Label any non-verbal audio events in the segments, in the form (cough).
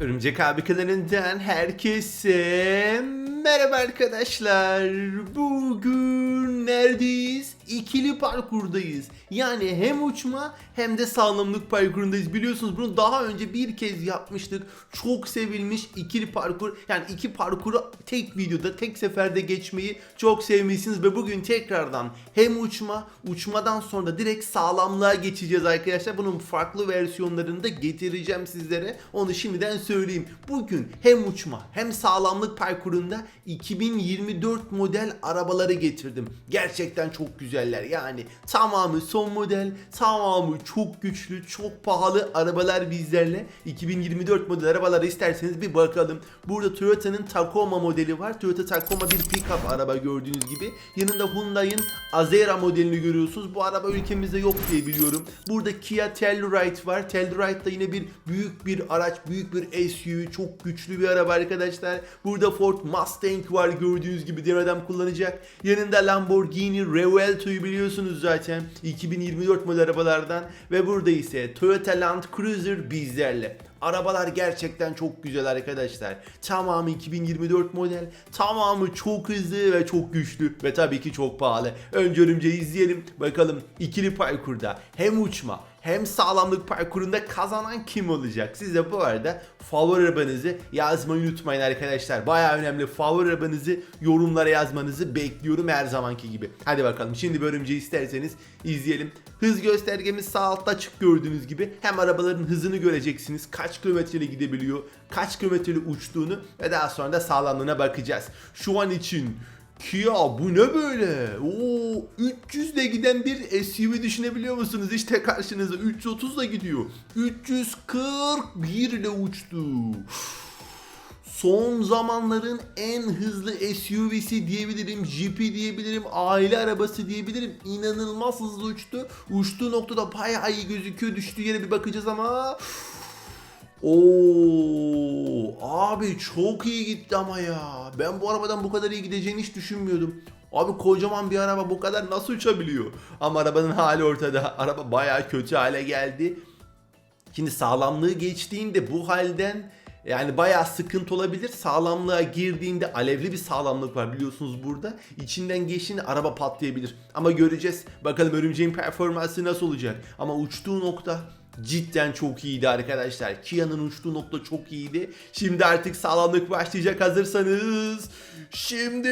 Örümcek abi kanalından herkese merhaba arkadaşlar. Bugün neredeyiz? İkili parkurdayız. Yani hem uçma hem de sağlamlık parkurundayız. Biliyorsunuz bunu daha önce bir kez yapmıştık. Çok sevilmiş ikili parkur. Yani iki parkuru tek videoda tek seferde geçmeyi çok sevmişsiniz ve bugün tekrardan hem uçma uçmadan sonra da direkt sağlamlığa geçeceğiz arkadaşlar. Bunun farklı versiyonlarını da getireceğim sizlere. Onu şimdiden söyleyeyim. Bugün hem uçma hem sağlamlık parkurunda 2024 model arabaları getirdim. Gerçekten çok güzeller. Yani tamamı son model, tamamı çok güçlü, çok pahalı arabalar bizlerle. 2024 model arabaları isterseniz bir bakalım. Burada Toyota'nın Tacoma modeli var. Toyota Tacoma bir pick-up araba gördüğünüz gibi. Yanında Hyundai'ın Azera modelini görüyorsunuz. Bu araba ülkemizde yok diye biliyorum. Burada Kia Telluride var. Telluride da yine bir büyük bir araç, büyük bir SUV, çok güçlü bir araba arkadaşlar. Burada Ford Mustang var gördüğünüz gibi adam kullanacak. Yanında Lamborghini Revuelto'yu biliyorsunuz zaten. 2024 model arabalardan ve burada ise Toyota Land Cruiser bizlerle. Arabalar gerçekten çok güzel arkadaşlar. Tamamı 2024 model, tamamı çok hızlı ve çok güçlü ve tabii ki çok pahalı. Önce örümceği izleyelim. Bakalım ikili parkurda hem uçma hem sağlamlık parkurunda kazanan kim olacak? Siz de bu arada favori arabanızı yazmayı unutmayın arkadaşlar. Baya önemli favori arabanızı yorumlara yazmanızı bekliyorum her zamanki gibi. Hadi bakalım şimdi bölümce isterseniz izleyelim. Hız göstergemiz sağ altta açık gördüğünüz gibi. Hem arabaların hızını göreceksiniz. Kaç kilometreyle gidebiliyor, kaç kilometreyle uçtuğunu ve daha sonra da sağlamlığına bakacağız. Şu an için Kia bu ne böyle? Oo 300 ile giden bir SUV düşünebiliyor musunuz? İşte karşınıza 330 ile gidiyor. 341 ile uçtu. Son zamanların en hızlı SUV'si diyebilirim, Jeep'i diyebilirim, aile arabası diyebilirim. İnanılmaz hızlı uçtu. Uçtuğu noktada bayağı iyi gözüküyor. Düştüğü yere bir bakacağız ama... Oo, abi çok iyi gitti ama ya. Ben bu arabadan bu kadar iyi gideceğini hiç düşünmüyordum. Abi kocaman bir araba bu kadar nasıl uçabiliyor? Ama arabanın hali ortada. Araba bayağı kötü hale geldi. Şimdi sağlamlığı geçtiğinde bu halden yani bayağı sıkıntı olabilir. Sağlamlığa girdiğinde alevli bir sağlamlık var biliyorsunuz burada. İçinden geçtiğinde araba patlayabilir. Ama göreceğiz. Bakalım örümceğin performansı nasıl olacak. Ama uçtuğu nokta cidden çok iyiydi arkadaşlar. Kia'nın uçtuğu nokta çok iyiydi. Şimdi artık sağlamlık başlayacak hazırsanız. Şimdi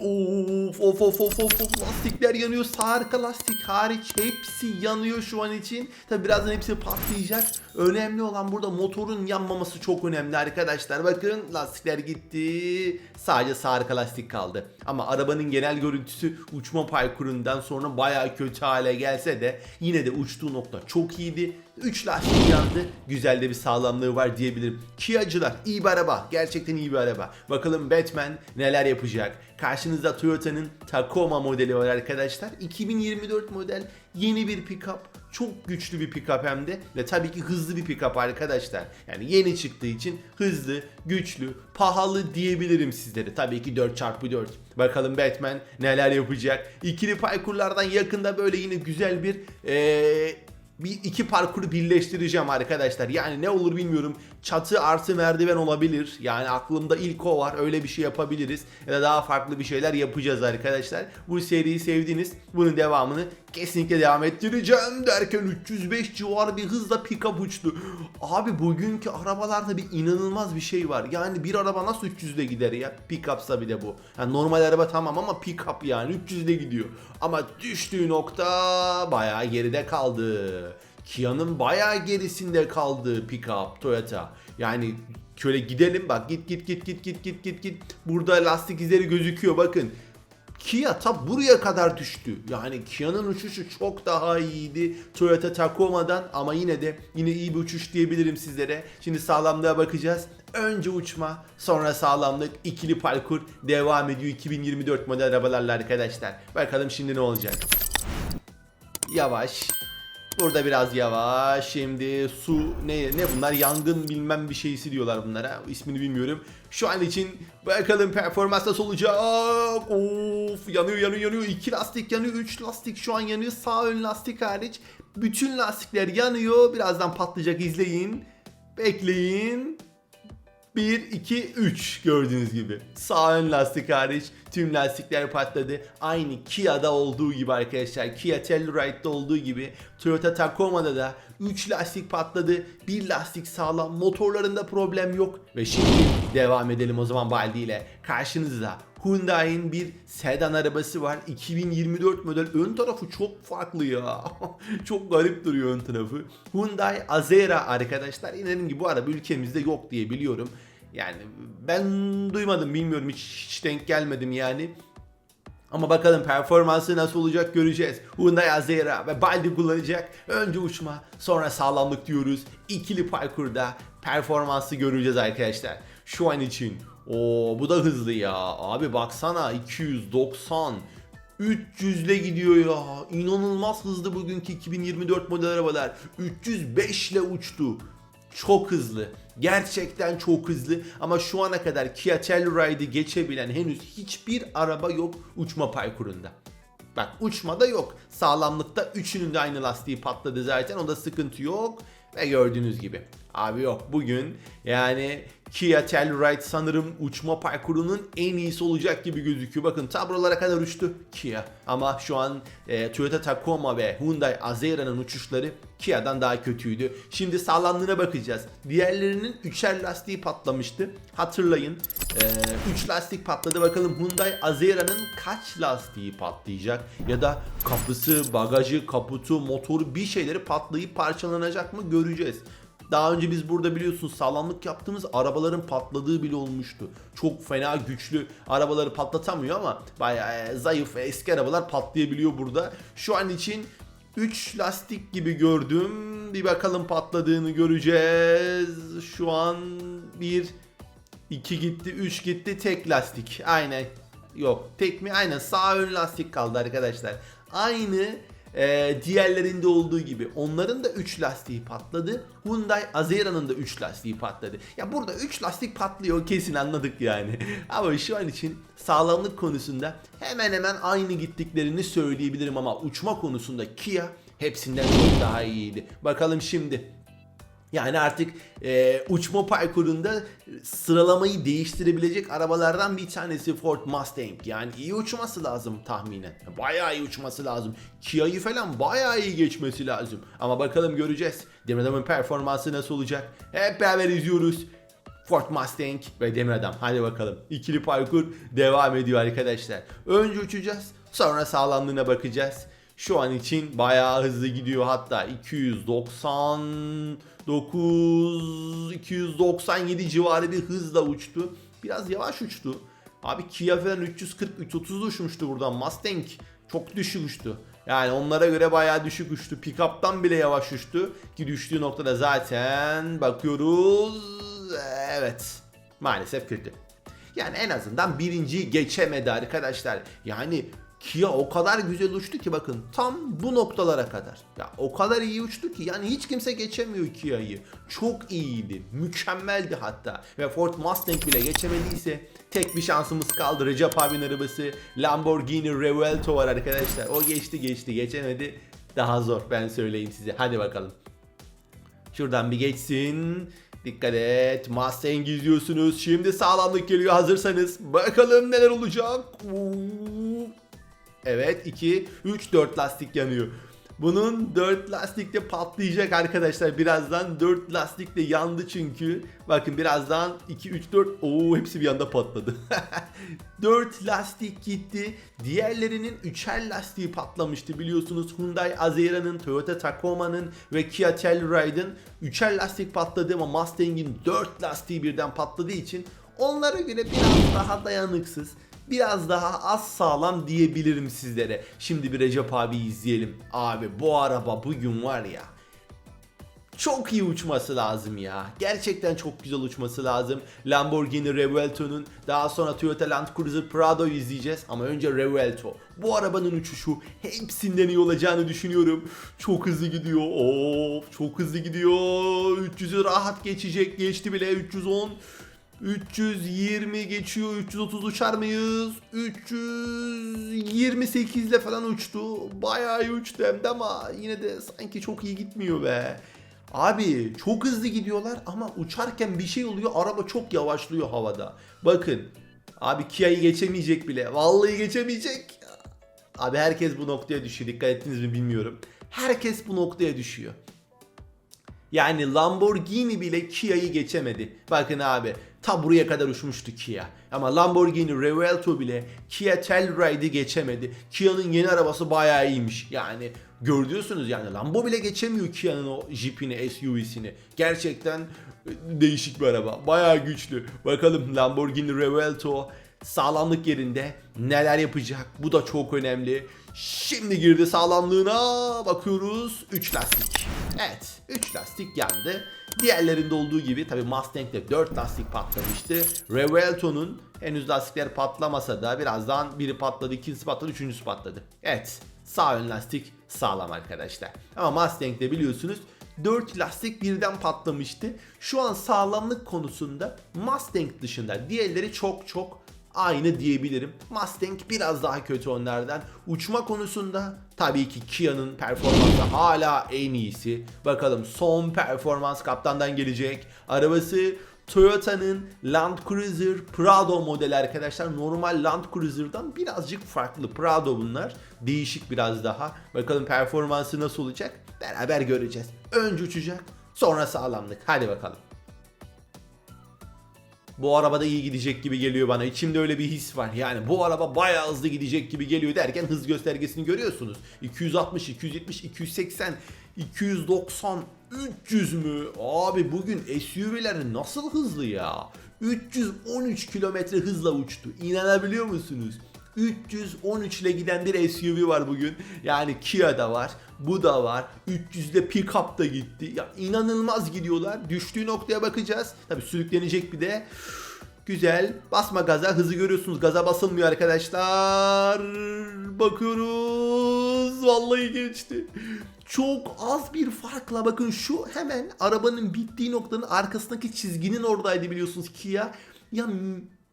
of of of of of of lastikler yanıyor. Sağ arka lastik hariç hepsi yanıyor şu an için. Tabi birazdan hepsi patlayacak. Önemli olan burada motorun yanmaması çok önemli arkadaşlar. Bakın lastikler gitti. Sadece sağ arka lastik kaldı. Ama arabanın genel görüntüsü uçma parkurundan sonra baya kötü hale gelse de yine de uçtuğu nokta çok iyiydi. 3 lastik yandı. Güzel de bir sağlamlığı var diyebilirim. Kia'cılar iyi bir araba. Gerçekten iyi bir araba. Bakalım Batman neler yapacak. Karşınızda Toyota'nın Tacoma modeli var arkadaşlar. 2024 model yeni bir pickup. Çok güçlü bir pickup hem de ve tabii ki hızlı bir pickup arkadaşlar. Yani yeni çıktığı için hızlı, güçlü, pahalı diyebilirim sizlere. Tabii ki 4x4. Bakalım Batman neler yapacak. İkili parkurlardan yakında böyle yine güzel bir ee, bir iki parkuru birleştireceğim arkadaşlar. Yani ne olur bilmiyorum. Çatı artı merdiven olabilir. Yani aklımda ilk o var. Öyle bir şey yapabiliriz. Ya da daha farklı bir şeyler yapacağız arkadaşlar. Bu seriyi sevdiniz. Bunun devamını kesinlikle devam ettireceğim derken 305 civarı bir hızla pick-up uçtu. Abi bugünkü arabalarda bir inanılmaz bir şey var. Yani bir araba nasıl 300'de gider ya? Pick-up'sa bir de bu. Yani normal araba tamam ama pick-up yani 300'de gidiyor. Ama düştüğü nokta bayağı geride kaldı. Kia'nın bayağı gerisinde kaldı pick-up Toyota. Yani şöyle gidelim bak git git git git git git git git. Burada lastik izleri gözüküyor bakın. Kia ta buraya kadar düştü. Yani Kia'nın uçuşu çok daha iyiydi Toyota Tacoma'dan ama yine de yine iyi bir uçuş diyebilirim sizlere. Şimdi sağlamlığa bakacağız. Önce uçma, sonra sağlamlık, ikili parkur devam ediyor 2024 model arabalarla arkadaşlar. Bakalım şimdi ne olacak. Yavaş. Burada biraz yavaş. Şimdi su ne ne bunlar yangın bilmem bir şeysi diyorlar bunlara. İsmini bilmiyorum. Şu an için bakalım performans nasıl olacak. Of yanıyor yanıyor yanıyor. İki lastik yanıyor. Üç lastik şu an yanıyor. Sağ ön lastik hariç. Bütün lastikler yanıyor. Birazdan patlayacak izleyin. Bekleyin. 1, 2, 3 gördüğünüz gibi. Sağ ön lastik hariç tüm lastikler patladı. Aynı Kia'da olduğu gibi arkadaşlar. Kia Telluride'da olduğu gibi Toyota Tacoma'da da 3 lastik patladı. Bir lastik sağlam. Motorlarında problem yok. Ve şimdi devam edelim o zaman Baldi ile. Karşınızda Hyundai'nin bir sedan arabası var. 2024 model. Ön tarafı çok farklı ya. (laughs) çok garip duruyor ön tarafı. Hyundai Azera arkadaşlar. İnanın ki bu araba ülkemizde yok diye biliyorum. Yani ben duymadım bilmiyorum hiç, hiç denk gelmedim yani. Ama bakalım performansı nasıl olacak göreceğiz. Hyundai Azera ve Baldi kullanacak. Önce uçma sonra sağlamlık diyoruz. İkili parkurda performansı göreceğiz arkadaşlar. Şu an için. O bu da hızlı ya. Abi baksana 290 300 ile gidiyor ya. İnanılmaz hızlı bugünkü 2024 model arabalar. 305 ile uçtu. Çok hızlı. Gerçekten çok hızlı ama şu ana kadar Kia Telluride'ı geçebilen henüz hiçbir araba yok uçma parkurunda. Bak uçmada yok. Sağlamlıkta üçünün de aynı lastiği patladı zaten. O da sıkıntı yok. Ve gördüğünüz gibi. Abi yok bugün yani Kia Telluride sanırım uçma parkurunun en iyisi olacak gibi gözüküyor. Bakın tablolara kadar uçtu Kia. Ama şu an e, Toyota Tacoma ve Hyundai Azera'nın uçuşları Kia'dan daha kötüydü. Şimdi sağlamlığına bakacağız. Diğerlerinin üçer lastiği patlamıştı. Hatırlayın. 3 lastik patladı. Bakalım Hyundai Azera'nın kaç lastiği patlayacak? Ya da kapısı, bagajı, kaputu, motoru bir şeyleri patlayıp parçalanacak mı göreceğiz. Daha önce biz burada biliyorsunuz sağlamlık yaptığımız arabaların patladığı bile olmuştu. Çok fena güçlü arabaları patlatamıyor ama bayağı zayıf ve eski arabalar patlayabiliyor burada. Şu an için 3 lastik gibi gördüm. Bir bakalım patladığını göreceğiz. Şu an bir 2 gitti, 3 gitti, tek lastik. Aynen. Yok, tek mi? Aynen sağ ön lastik kaldı arkadaşlar. Aynı e, diğerlerinde olduğu gibi. Onların da 3 lastiği patladı. Hyundai Azera'nın da 3 lastiği patladı. Ya burada 3 lastik patlıyor kesin anladık yani. (laughs) Ama şu an için sağlamlık konusunda hemen hemen aynı gittiklerini söyleyebilirim ama uçma konusunda Kia hepsinden çok daha iyiydi. Bakalım şimdi yani artık e, uçma parkurunda sıralamayı değiştirebilecek arabalardan bir tanesi Ford Mustang. Yani iyi uçması lazım tahminen. Bayağı iyi uçması lazım. Kia'yı falan bayağı iyi geçmesi lazım. Ama bakalım göreceğiz. Demir Adam'ın performansı nasıl olacak? Hep beraber izliyoruz. Ford Mustang ve Demir Adam. Hadi bakalım. İkili parkur devam ediyor arkadaşlar. Önce uçacağız. Sonra sağlamlığına bakacağız. Şu an için bayağı hızlı gidiyor hatta 299 297 civarı bir hızla uçtu. Biraz yavaş uçtu. Abi Kia falan 340 330 uçmuştu buradan. Mustang çok düşük uçtu. Yani onlara göre bayağı düşük uçtu. Pickup'tan bile yavaş uçtu. Ki düştüğü noktada zaten bakıyoruz. Evet. Maalesef kötü. Yani en azından birinciyi geçemedi arkadaşlar. Yani Kia o kadar güzel uçtu ki bakın tam bu noktalara kadar. Ya o kadar iyi uçtu ki yani hiç kimse geçemiyor Kia'yı. Çok iyiydi. Mükemmeldi hatta. Ve Ford Mustang bile geçemediyse tek bir şansımız kaldı. Recep abinin arabası Lamborghini Revuelto var arkadaşlar. O geçti geçti geçemedi. Daha zor ben söyleyeyim size. Hadi bakalım. Şuradan bir geçsin. Dikkat et. Mustang izliyorsunuz. Şimdi sağlamlık geliyor hazırsanız. Bakalım neler olacak. Uuu. Evet 2, 3, 4 lastik yanıyor. Bunun 4 lastik de patlayacak arkadaşlar. Birazdan 4 lastik de yandı çünkü. Bakın birazdan 2, 3, 4. Oo hepsi bir anda patladı. (laughs) 4 lastik gitti. Diğerlerinin 3'er lastiği patlamıştı biliyorsunuz. Hyundai Azera'nın, Toyota Tacoma'nın ve Kia Telluride'ın 3'er lastik patladı ama Mustang'in 4 lastiği birden patladığı için onlara göre biraz daha dayanıksız biraz daha az sağlam diyebilirim sizlere. Şimdi bir Recep abi izleyelim. Abi bu araba bugün var ya çok iyi uçması lazım ya. Gerçekten çok güzel uçması lazım. Lamborghini Revuelto'nun daha sonra Toyota Land Cruiser Prado'yu izleyeceğiz ama önce Revuelto. Bu arabanın uçuşu hepsinden iyi olacağını düşünüyorum. Çok hızlı gidiyor. Of çok hızlı gidiyor. 300'ü rahat geçecek. Geçti bile 310. 320 geçiyor. 330 uçar mıyız? 328 ile falan uçtu. Bayağı iyi uçtu hem de ama yine de sanki çok iyi gitmiyor be. Abi çok hızlı gidiyorlar ama uçarken bir şey oluyor araba çok yavaşlıyor havada. Bakın abi Kia'yı geçemeyecek bile. Vallahi geçemeyecek. Abi herkes bu noktaya düşüyor. Dikkat ettiniz mi bilmiyorum. Herkes bu noktaya düşüyor. Yani Lamborghini bile Kia'yı geçemedi. Bakın abi ta buraya kadar uçmuştu Kia. Ama Lamborghini Revuelto bile Kia Telluride'i geçemedi. Kia'nın yeni arabası bayağı iyiymiş. Yani görüyorsunuz yani Lambo bile geçemiyor Kia'nın o Jeep'ini, SUV'sini. Gerçekten e, değişik bir araba. Bayağı güçlü. Bakalım Lamborghini Revuelto sağlamlık yerinde neler yapacak? Bu da çok önemli. Şimdi girdi sağlamlığına bakıyoruz. 3 lastik. Evet 3 lastik yandı. Diğerlerinde olduğu gibi tabi Mustang'de 4 lastik patlamıştı. Revuelto'nun henüz lastikler patlamasa da birazdan biri patladı, ikincisi patladı, üçüncüsü patladı. Evet sağ ön lastik sağlam arkadaşlar. Ama Mustang'de biliyorsunuz 4 lastik birden patlamıştı. Şu an sağlamlık konusunda Mustang dışında diğerleri çok çok aynı diyebilirim. Mustang biraz daha kötü onlardan. Uçma konusunda tabii ki Kia'nın performansı hala en iyisi. Bakalım son performans kaptandan gelecek. Arabası Toyota'nın Land Cruiser Prado modeli arkadaşlar. Normal Land Cruiser'dan birazcık farklı. Prado bunlar. Değişik biraz daha. Bakalım performansı nasıl olacak? Beraber göreceğiz. Önce uçacak, sonra sağlamlık. Hadi bakalım. Bu arabada iyi gidecek gibi geliyor bana. İçimde öyle bir his var. Yani bu araba bayağı hızlı gidecek gibi geliyor derken hız göstergesini görüyorsunuz. 260, 270, 280, 290, 300 mü? Abi bugün SUV'ler nasıl hızlı ya? 313 kilometre hızla uçtu. İnanabiliyor musunuz? 313 ile giden bir SUV var bugün. Yani Kia da var. Bu da var. 300'de pick-up da gitti. Ya inanılmaz gidiyorlar. Düştüğü noktaya bakacağız. Tabi sürüklenecek bir de. Güzel. Basma gaza. Hızı görüyorsunuz. Gaza basılmıyor arkadaşlar. Bakıyoruz. Vallahi geçti. Çok az bir farkla bakın şu hemen arabanın bittiği noktanın arkasındaki çizginin oradaydı biliyorsunuz Kia. Ya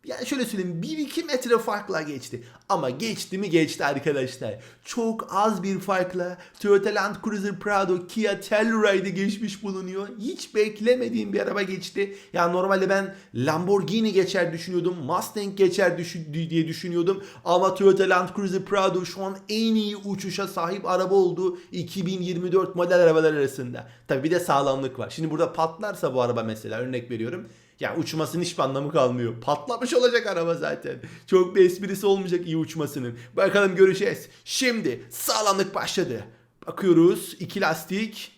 yani şöyle söyleyeyim 1-2 metre farkla geçti. Ama geçti mi geçti arkadaşlar. Çok az bir farkla Toyota Land Cruiser Prado Kia Telluride'i geçmiş bulunuyor. Hiç beklemediğim bir araba geçti. Yani normalde ben Lamborghini geçer düşünüyordum. Mustang geçer düşün- diye düşünüyordum. Ama Toyota Land Cruiser Prado şu an en iyi uçuşa sahip araba oldu 2024 model arabalar arasında. Tabi bir de sağlamlık var. Şimdi burada patlarsa bu araba mesela örnek veriyorum. Ya uçmasının hiçbir anlamı kalmıyor. Patlamış olacak araba zaten. Çok bir esprisi olmayacak iyi uçmasının. Bakalım göreceğiz. Şimdi sağlamlık başladı. Bakıyoruz. iki lastik.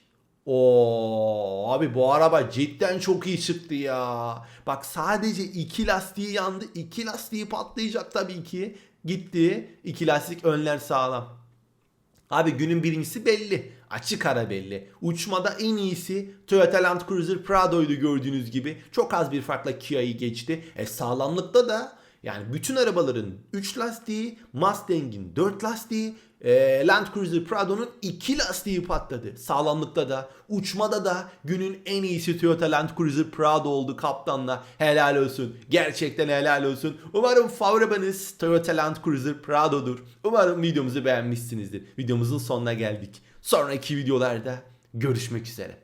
Oo abi bu araba cidden çok iyi çıktı ya. Bak sadece iki lastiği yandı. iki lastiği patlayacak tabii ki. Gitti. İki lastik önler sağlam. Abi günün birincisi belli. Açık ara belli. Uçmada en iyisi Toyota Land Cruiser Prado'ydu gördüğünüz gibi. Çok az bir farkla Kia'yı geçti. E sağlamlıkta da yani bütün arabaların 3 lastiği, Mustang'in 4 lastiği, e, Land Cruiser Prado'nun 2 lastiği patladı. Sağlamlıkta da, uçmada da günün en iyisi Toyota Land Cruiser Prado oldu kaptanla. Helal olsun. Gerçekten helal olsun. Umarım favoribanız Toyota Land Cruiser Prado'dur. Umarım videomuzu beğenmişsinizdir. Videomuzun sonuna geldik. Sonraki videolarda görüşmek üzere.